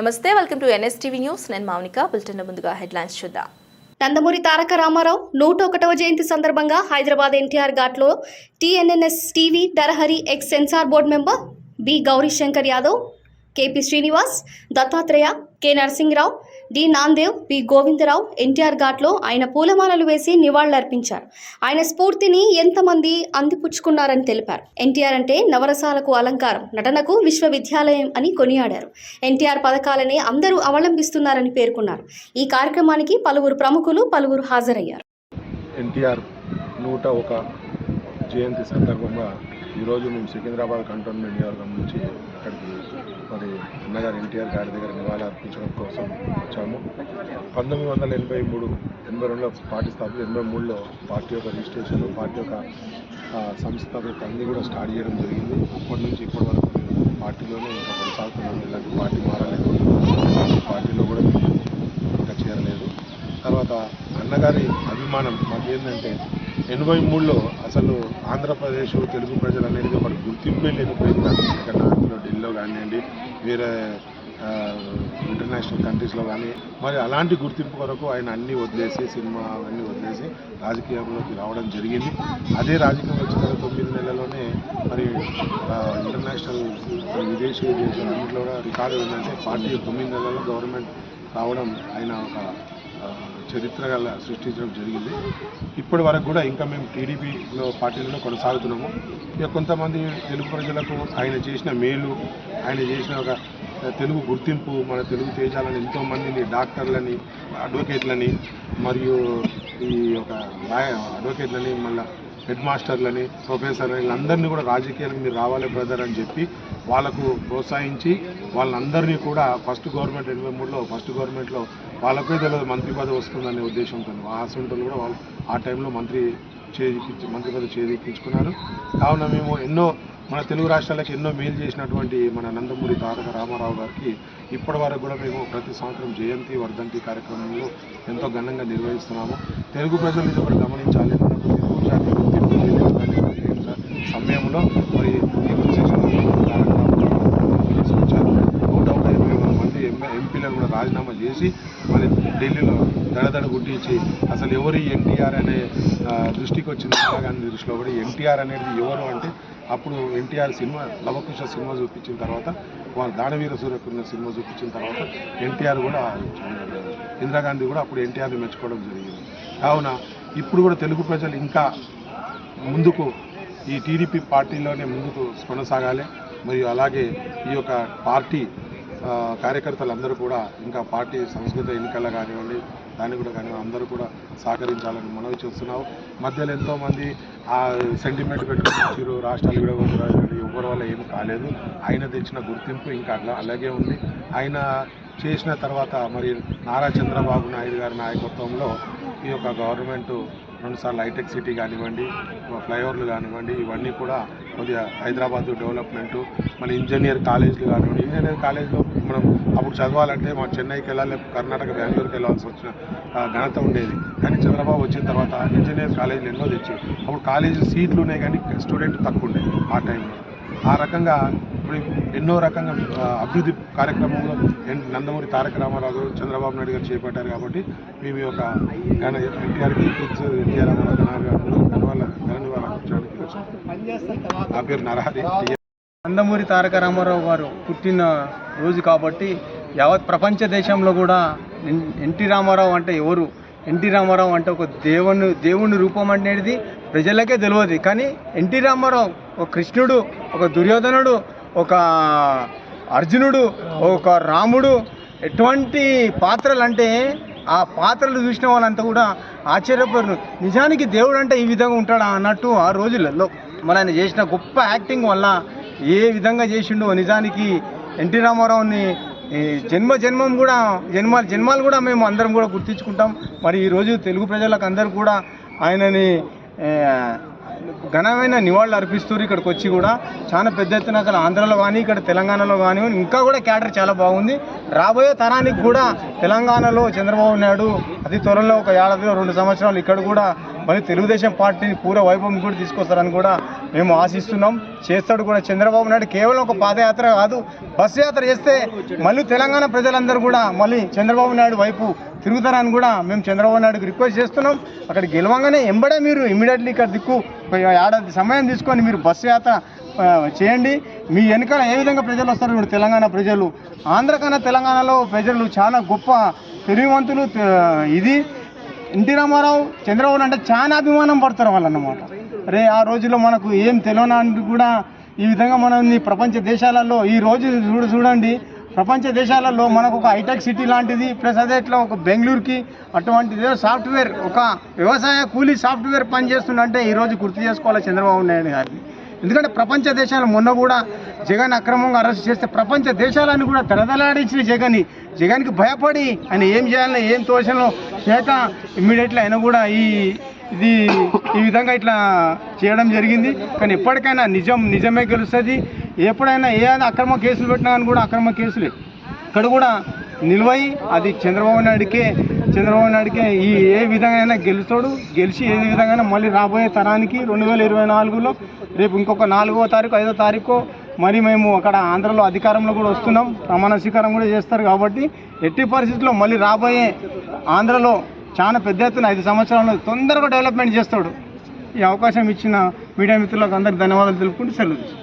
నమస్తే welcome to NSTV news. నేను Mounika bulletin ముందుగా హెడ్లైన్స్ చూద్దాం. నందమూరి తారక రామారావు నూట ఒకటవ జయంతి సందర్భంగా హైదరాబాద్ ఎన్టీఆర్ ఘాట్లో TNNS TV దరహరి ex censor board member B Gourishankar Yadav KP Srinivas Dattatreya K. Narasimharao D. Namdev P. Govindarao NTR ఘాట్లో ఆయన పూలమాలలు వేసి నివాళులర్పించారు. ఆయన స్ఫూర్తిని ఎంతమంది అందిపుచ్చుకున్నారని తెలిపారు. ఎన్టీఆర్ అంటే నవరసాలకు అలంకారం నటనకు విశ్వవిద్యాలయం అని కొనియాడారు. ఎన్టీఆర్ పథకాలని అందరూ అవలంబిస్తున్నారని పేర్కొన్నారు. ఈ కార్యక్రమానికి పలువురు ప్రముఖులు పలువురు హాజరయ్యారు. ఎన్టీఆర్ నూట ఒక జయంతి సందర్భంగా ఈరోజు మేము సికింద్రాబాద్ కంటోన్మెంట్ నియోజకవర్గం నుంచి అక్కడికి మరి అన్నగారు ఎన్టీఆర్ గారి దగ్గర నివాళులు అర్పించడం కోసం వచ్చాము. పంతొమ్మిది వందల ఎనభై మూడు ఎనభై రెండులో పార్టీ స్థాపించి ఎనభై మూడులో పార్టీ యొక్క రిజిస్ట్రేషన్ పార్టీ యొక్క సంస్థాపక అన్నీ కూడా స్టార్ట్ చేయడం జరిగింది. అప్పటి నుంచి ఇప్పటి వరకు పార్టీలోనే ఇంకా కొనసాగుతున్నాము ఇలాంటి పార్టీ మారలేదు. పార్టీలో కూడా ఇంకా చేరలేదు. తర్వాత అన్నగారి అభిమానం మాకేంటంటే ఎనభై మూడులో అసలు ఆంధ్రప్రదేశ్ తెలుగు ప్రజలు అనేది ఒక గుర్తింపే లేకపోయింది ఇక్కడ నార్త్లో ఢిల్లీలో కానివ్వండి వేరే ఇంటర్నేషనల్ కంట్రీస్లో కానీ మరి అలాంటి గుర్తింపు కొరకు ఆయన అన్నీ వదిలేసి సినిమా అవన్నీ వదిలేసి రాజకీయంలోకి రావడం జరిగింది. అదే రాజకీయం వచ్చిన తొమ్మిది నెలల్లోనే మరి ఇంటర్నేషనల్ విదేశీ దేశాలు అన్నింటిలో కూడా రికార్డు ఏంటంటే పార్టీ తొమ్మిది నెలల్లో గవర్నమెంట్ రావడం ఆయన ఒక చరిత్ర గల సృష్టించడం జరిగింది. ఇప్పటి వరకు కూడా ఇంకా మేము టీడీపీలో పార్టీలో కొనసాగుతున్నాము. ఇక కొంతమంది తెలుగు ప్రజలకు ఆయన చేసిన మేలు ఆయన చేసిన ఒక తెలుగు గుర్తింపు మన తెలుగు తేజాలని ఎంతోమందిని డాక్టర్లని అడ్వకేట్లని మరియు ఈ యొక్క అడ్వకేట్లని మళ్ళీ హెడ్ మాస్టర్లని ప్రొఫెసర్ వీళ్ళందరినీ కూడా రాజకీయాలకు మీరు రావాలి బ్రదర్ అని చెప్పి వాళ్ళకు ప్రోత్సహించి వాళ్ళందరినీ కూడా ఫస్ట్ గవర్నమెంట్ ఎనభై మూడులో ఫస్ట్ గవర్నమెంట్లో వాళ్ళకే తెలియదు మంత్రి పదవి వస్తుందనే ఉద్దేశంతో ఆ అసెంబ్లీలో కూడా వాళ్ళు ఆ టైంలో మంత్రి చేజిక్కించి మంత్రి పదవి చేజిక్కించుకున్నారు. కావున మేము ఎన్నో మన తెలుగు రాష్ట్రాలకు ఎన్నో మేలు చేసినటువంటి మన నందమూరి తారక రామారావు గారికి ఇప్పటి వరకు కూడా మేము ప్రతి సంవత్సరం జయంతి వర్ధంతి కార్యక్రమంలో ఎంతో ఘనంగా నిర్వహిస్తున్నాము. తెలుగు ప్రజలు ఇది ఒకటి గమనించాలి మనకు తెలుగు జాతి సమయంలో మరి ఈ తీసుకొచ్చారు. నూట ఇరవై మంది ఎంపీలను కూడా రాజీనామా చేసి మరి ఢిల్లీలో దడదడ గుట్టించి అసలు ఎవరు ఎన్టీఆర్ అనే దృష్టికి వచ్చింది గాంధీ దృష్టిలో కూడా ఎన్టీఆర్ అనేది ఎవరు అంటే అప్పుడు ఎన్టీఆర్ సినిమా లవకుశ సినిమా చూపించిన తర్వాత వాళ్ళు దానవీర సూర్యకున్న సినిమా చూపించిన తర్వాత ఎన్టీఆర్ కూడా ఇందిరాగాంధీ కూడా అప్పుడు ఎన్టీఆర్ని మెచ్చుకోవడం జరిగింది. కావున ఇప్పుడు కూడా తెలుగు ప్రజలు ఇంకా ముందుకు ఈ టీడీపీ పార్టీలోనే ముందుకు కొనసాగాలి. మరియు అలాగే ఈ యొక్క పార్టీ కార్యకర్తలందరూ కూడా ఇంకా పార్టీ సంస్కృత ఎన్నికల కానివ్వండి దాన్ని కూడా కానివ్వండి అందరూ కూడా సహకరించాలని మనవి చేస్తున్నావు మధ్యలో ఎంతోమంది ఆ సెంటిమెంట్ పెట్టుకుని రాష్ట్రాలు కూడా ఎవరి వల్ల ఏం కాలేదు. ఆయన తెచ్చిన గుర్తింపు ఇంకా అట్లా అలాగే ఉంది. ఆయన చేసిన తర్వాత మరి నారా చంద్రబాబు నాయుడు గారి నాయకత్వంలో ఈ యొక్క గవర్నమెంట్ రెండుసార్లు హైటెక్ సిటీ కానివ్వండి ఫ్లైఓవర్లు కానివ్వండి ఇవన్నీ కూడా కొద్దిగా హైదరాబాద్ డెవలప్మెంట్ మళ్ళీ ఇంజనీర్ కాలేజీలు కానివ్వండి. ఇంజనీర్ కాలేజ్లో మనం అప్పుడు చదవాలంటే మా చెన్నైకి వెళ్ళాలి కర్ణాటక బెంగళూరుకి వెళ్ళాల్సి వచ్చిన ఘనత ఉండేది. కానీ చంద్రబాబు వచ్చిన తర్వాత ఇంజనీర్ కాలేజీలు ఎన్నో తెచ్చి అప్పుడు కాలేజీ సీట్లు ఉన్నాయి కానీ స్టూడెంట్ తక్కువ ఉండేది ఆ టైంలో. ఆ రకంగా ఇప్పుడు ఎన్నో రకంగా అభివృద్ధి కార్యక్రమంలో నందమూరి తారక రామారావు గారు చంద్రబాబు నాయుడు గారు చేపట్టారు కాబట్టి మేము యొక్క ఎన్టీఆర్కి ఎన్టీఆర్ రామారావు ఘన ఘనవాళ్ళ నా పేరు నరహరి నందమూరి తారక రామారావు గారు పుట్టిన రోజు కాబట్టి యావత్ ప్రపంచ దేశంలో కూడా ఎన్- ఎన్టీ రామారావు అంటే ఎవరు? ఎన్టీ రామారావు అంటే ఒక దేవుని దేవుని రూపం అనేది ప్రజలకే తెలియదు. కానీ ఎన్టీ రామారావు ఒక కృష్ణుడు ఒక దుర్యోధనుడు ఒక అర్జునుడు ఒక రాముడు ఎటువంటి పాత్రలు అంటే ఆ పాత్రలు చూసిన వాళ్ళంతా కూడా ఆశ్చర్యపోయారు. నిజానికి దేవుడు అంటే ఈ విధంగా ఉంటాడా అన్నట్టు ఆ రోజులలో మన ఆయన చేసిన గొప్ప యాక్టింగ్ వల్ల ఏ విధంగా చేసిండో నిజానికి ఎన్టీ రామారావుని ఈ జన్మ జన్మం కూడా జన్మ జన్మాలు కూడా మేము అందరం కూడా గుర్తించుకుంటాం. మరి ఈరోజు తెలుగు ప్రజలకు అందరూ కూడా ఆయనని ఘనమైన నివాళులు అర్పిస్తారు ఇక్కడికి వచ్చి కూడా. చాలా పెద్ద ఎత్తున అక్కడ ఆంధ్రలో కానీ ఇక్కడ తెలంగాణలో కానీ ఇంకా కూడా క్యాడర్ చాలా బాగుంది. రాబోయే తరానికి కూడా తెలంగాణలో చంద్రబాబు నాయుడు అతి త్వరలో ఒక ఏడాదిలో రెండు సంవత్సరాలు ఇక్కడ కూడా మళ్ళీ తెలుగుదేశం పార్టీని పూర్వ వైభవం కూడా తీసుకొస్తారని కూడా మేము ఆశిస్తున్నాం. చేస్తాడు కూడా చంద్రబాబు నాయుడు. కేవలం ఒక పాదయాత్ర కాదు బస్సు యాత్ర చేస్తే మళ్ళీ తెలంగాణ ప్రజలందరూ కూడా మళ్ళీ చంద్రబాబు నాయుడు వైపు తిరుగుతారని కూడా మేము చంద్రబాబు నాయుడుకు రిక్వెస్ట్ చేస్తున్నాం. అక్కడ గెలవంగానే ఎంబడే మీరు ఇమీడియట్లీ ఇక్కడ దిక్కు ఏడాది సమయం తీసుకొని మీరు బస్సు యాత్ర చేయండి. మీ వెనకాల ఏ విధంగా ప్రజలు వస్తారు ఇప్పుడు తెలంగాణ ప్రజలు. ఆంధ్ర కన్నా తెలంగాణలో ప్రజలు చాలా గొప్ప తెలివివంతులు ఇది. ఎన్టీ రామారావు చంద్రబాబు అంటే చాలా అభిమానం పడతారు వాళ్ళు అన్నమాట అరే ఆ రోజుల్లో మనకు ఏం తెలియని కూడా ఈ విధంగా మనం ఈ ప్రపంచ దేశాలలో ఈ రోజు చూడ చూడండి. ప్రపంచ దేశాలలో మనకు ఒక హైటెక్ సిటీ లాంటిది ప్లస్ అదే ఇట్లా ఒక బెంగళూరుకి అటువంటిది. సాఫ్ట్వేర్ ఒక వ్యవసాయ కూలీ సాఫ్ట్వేర్ పనిచేస్తుందంటే ఈరోజు గుర్తు చేసుకోవాలి చంద్రబాబు నాయుడు గారిని? ఎందుకంటే ప్రపంచ దేశాలు మొన్న కూడా జగన్ అక్రమంగా అరెస్ట్ చేస్తే ప్రపంచ దేశాలను కూడా తెరదలాడించిన జగన్. జగన్కి భయపడి ఆయన ఏం చేయాలని ఏం తోచనో చేత ఇమ్మీడియట్లీ ఆయన కూడా ఈ ఇది ఈ విధంగా ఇట్లా చేయడం జరిగింది. కానీ ఎప్పటికైనా నిజం నిజమే గెలుస్తుంది. ఎప్పుడైనా ఏ అక్రమ కేసులు పెట్టినా కానీ కూడా అక్రమ కేసులే. ఇక్కడ కూడా నిల్వయి అది చంద్రబాబు నాయుడికే చంద్రబాబు నాయుడికే ఈ ఏ విధంగా గెలుస్తాడు గెలిచి ఏ విధంగా మళ్ళీ రాబోయే తరానికి రెండు వేల ఇరవై నాలుగులో రేపు ఇంకొక నాలుగో తారీఖు ఐదో తారీఖు మరి మేము అక్కడ ఆంధ్రలో అధికారంలో కూడా వస్తున్నాం ప్రమాణ స్వీకారం కూడా చేస్తారు కాబట్టి ఎట్టి పరిస్థితుల్లో మళ్ళీ రాబోయే ఆంధ్రలో చాలా పెద్ద ఎత్తున ఐదు సంవత్సరాలు తొందరగా డెవలప్మెంట్ చేస్తాడు. ఈ అవకాశం ఇచ్చిన మీడియా మిత్రులకు అందరికీ ధన్యవాదాలు తెలుపుకుంటూ సెలవు